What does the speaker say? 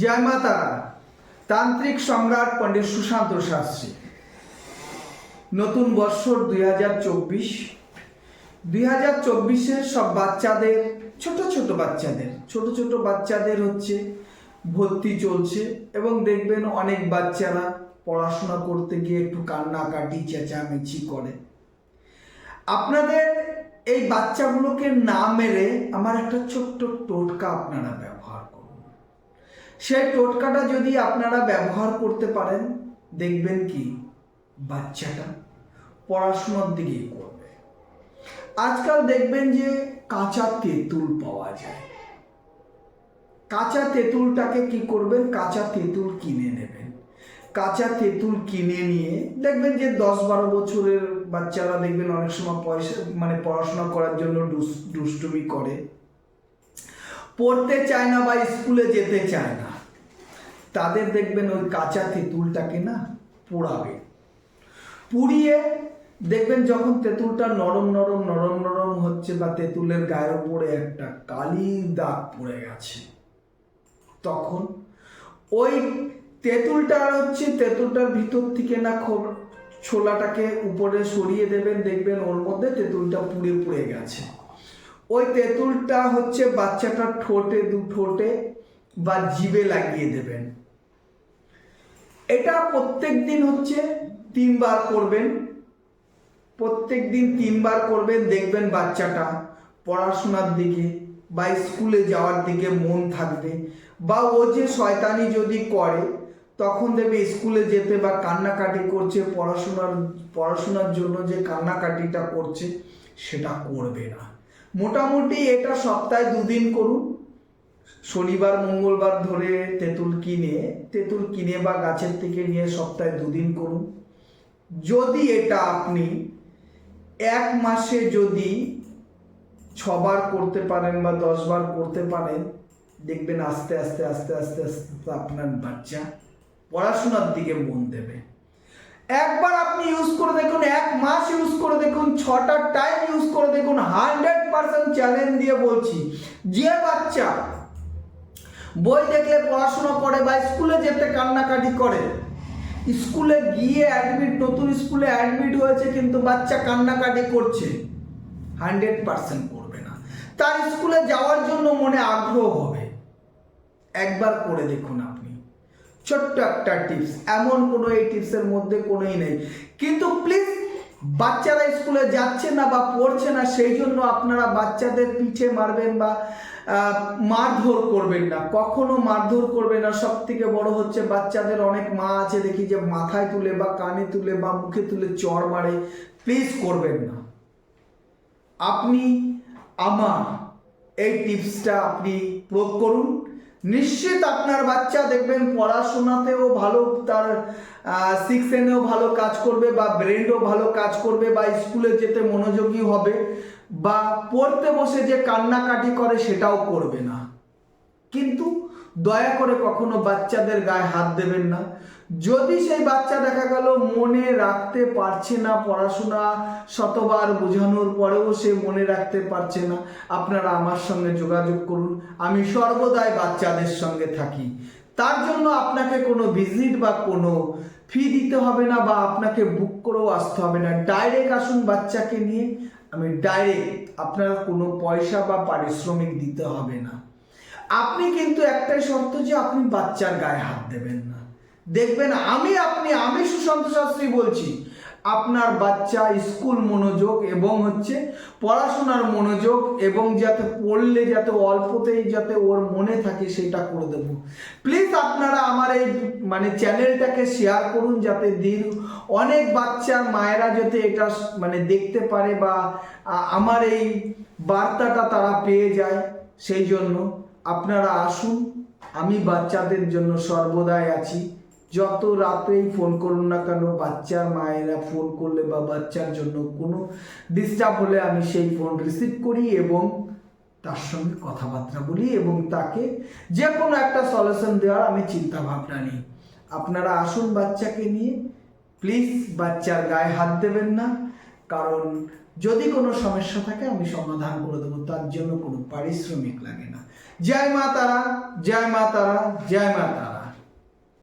জয় তান্ত্রিক সম্রাট পণ্ডিত সুশান্ত শাস্ত্রী। নতুন বৎসর দুই হাজার চব্বিশ। দুই হাজার চব্বিশের সব বাচ্চাদের, ছোট ছোট বাচ্চাদের, ছোট ছোট বাচ্চাদের হচ্ছে ভর্তি চলছে এবং দেখবেন অনেক বাচ্চারা পড়াশোনা করতে গিয়ে একটু কান্নাকাটি, চেঁচামেচি করে। আপনাদের এই বাচ্চাগুলোকে না মেরে আমার একটা ছোট্ট টোটকা আপনারা ব্যবহার সেই টোটকাটা যদি আপনারা ব্যবহার করতে পারেন, দেখবেন কি, বাচ্চাটা পড়াশোনার দিকে করবে। আজকাল দেখবেন যে কাঁচা তেঁতুল পাওয়া যায়। কাঁচা তেঁতুলটাকে কি করবেন? কাঁচা তেঁতুল কিনে নেবেন। কাঁচা তেঁতুল কিনে নিয়ে দেখবেন যে দশ বারো বছরের বাচ্চারা দেখবেন অনেক সময় পয়সা মানে পড়াশোনা করার জন্য দুষ্টুমি করে। পড়তে চায় না বা স্কুলে যেতে চায় না। তাদের দেখবেন ওই কাঁচা তেঁতুলটাকে না পোড়াবে। পুড়িয়ে দেখবেন যখন তেঁতুলটা নরম নরম নরম নরম হচ্ছে বা তেঁতুলের গায়ের উপরে একটা কালি দাগ পড়ে গেছে, তখন ওই তেঁতুলটা আর হচ্ছে তেঁতুলটার ভিতর থেকে না ছোলাটাকে উপরে সরিয়ে দেবেন, দেখবেন ওর মধ্যে তেঁতুলটা পুড়ে পুড়ে গেছে। ওই তেঁতুলটা হচ্ছে বাচ্চাটার ঠোঁটে দু ঠোঁটে বা জিভে লাগিয়ে দেবেন। এটা প্রত্যেক দিন হচ্ছে তিনবার করবেন। প্রত্যেক দিন তিনবার করবেন, দেখবেন বাচ্চাটা পড়াশোনার দিকে বা স্কুলে যাওয়ার দিকে মন থাকবে। বা ও যে শয়তানি যদি করে, তখন দেবে স্কুলে যেতে বা কান্নাকাটি করছে, পড়াশোনার পড়াশোনার জন্য যে কান্নাকাটিটা করছে, সেটা করবে না। মোটামুটি এটা সপ্তাহে দুদিন করুন। শনিবার, মঙ্গলবার ধরে তেঁতুল কিনে তেঁতুল কিনে বা গাছের থেকে নিয়ে সপ্তাহে দুদিন করুন। যদি এটা আপনি এক মাসে যদি ছবার করতে পারেন বা দশবার করতে পারেন, দেখবেন আস্তে আস্তে আস্তে আস্তে আস্তে আপনার বাচ্চা পড়াশোনার দিকে মন দেবে। একবার আপনি ইউজ করে দেখুন, এক মাস ইউজ করে দেখুন, ছটা টাইম ইউজ করে দেখুন হান্ড্রেড পার্সেন্ট চ্যালেঞ্জ দিয়ে বলছি, যে বাচ্চা বই দেখলে পড়াশোনা করে বা স্কুলে যেতে কান্নাকাটি করে। স্কুলে গিয়ে অ্যাডমিট নতুন স্কুলে অ্যাডমিট হয়েছে কিন্তু বাচ্চা কান্নাকাটি করছে। হান্ড্রেড পার্সেন্ট করবে না। তার স্কুলে যাওয়ার জন্য মনে আগ্রহ হবে। একবার করে দেখুন আপনি। ছোট্ট একটা টিপস এমন কোনো এই টিপসের মধ্যে কোনোই নেই। কিন্তু প্লিজ বাচ্চারা স্কুলে যাচ্ছে না বা পড়ছে না, সেই জন্য আপনারা বাচ্চাদের পিঠে মারবেন বা মারধর করবেন না। কখনো মারধর করবেন না। সব থেকে বড় হচ্ছে বাচ্চাদের অনেক মা আছে, দেখি যে মাথায় তুলে বা কানে তুলে বা মুখে তুলে চর মারে প্লিজ করবেন না। আপনি আমার এই টিপসটা আপনি প্রয়োগ করুন। নিশ্চিত আপনার বাচ্চা দেখবেন পড়াশোনাতেও ভালো, তার সিক্সেনেও ভালো কাজ করবে বা ব্রেনও ভালো কাজ করবে বা স্কুলে যেতে মনোযোগী হবে বা পড়তে বসে যে কান্নাকাটি করে সেটাও করবে না। কিন্তু দয়া করে কখনো বাচ্চাদের গায়ে হাত দেবেন না। যদি সেই বাচ্চা দেখা গেল, মনে রাখতে পারছে না পড়াশোনা শতবার বোঝানোর পরেও সে মনে রাখতে পারছে না। আপনারা আমার সঙ্গে যোগাযোগ করুন, আমি সর্বদাই বাচ্চাদের সঙ্গে থাকি। তার জন্য আপনাকে কোনো ভিজিট বা কোনো ফি দিতে হবে না বা আপনাকে বুক করেও আসতে হবে না। ডাইরেক্ট আসুন বাচ্চাকে নিয়ে, আমি ডাইরেক্ট আপনার কোনো পয়সা বা পারিশ্রমিক দিতে হবে না। আপনি কিন্তু একটাই শর্ত যে, আপনি বাচ্চার গায়ে হাত দেবেন না। দেখবেন আমি আপনি, আমি সুশান্ত শাস্ত্রী বলছি, আপনার বাচ্চা স্কুল মনোযোগ এবং হচ্ছে পড়াশোনার মনোযোগ এবং যাতে পড়লে যাতে অল্পতেই যাতে ওর মনে থাকে সেটা করে দেবো। প্লিজ আপনারা আমার এই মানে চ্যানেলটাকে শেয়ার করুন যাতে দিন অনেক বাচ্চার মায়েরা যাতে এটা মানে দেখতে পারে বা আমার এই বার্তাটা তারা পেয়ে যায়, সেই জন্য আপনারা আসুন, আমি বাচ্চাদের জন্য সর্বদাই আছি। যত রাতেই ফোন করুন না কেন বাচ্চার মায়েরা ফোন করলে বা বাচ্চার জন্য কোনো ডিস্টার্ব হলে আমি সেই ফোন রিসিভ করি এবং তার সঙ্গে কথাবার্তা বলি এবং তাকে যে কোনো একটা সলিউশন দেওয়ার আমি চিন্তা ভাবনা নিই। আপনারা আসুন বাচ্চাকে নিয়ে প্লিজ বাচ্চার গায়ে হাত দেবেন না, কারণ যদি কোনো সমস্যা থাকে আমি সমাধান করে দেবো, তার জন্য কোনো পারিশ্রমিক লাগে না। জয় মা তারা, জয় মা তারা, জয় মা তারা।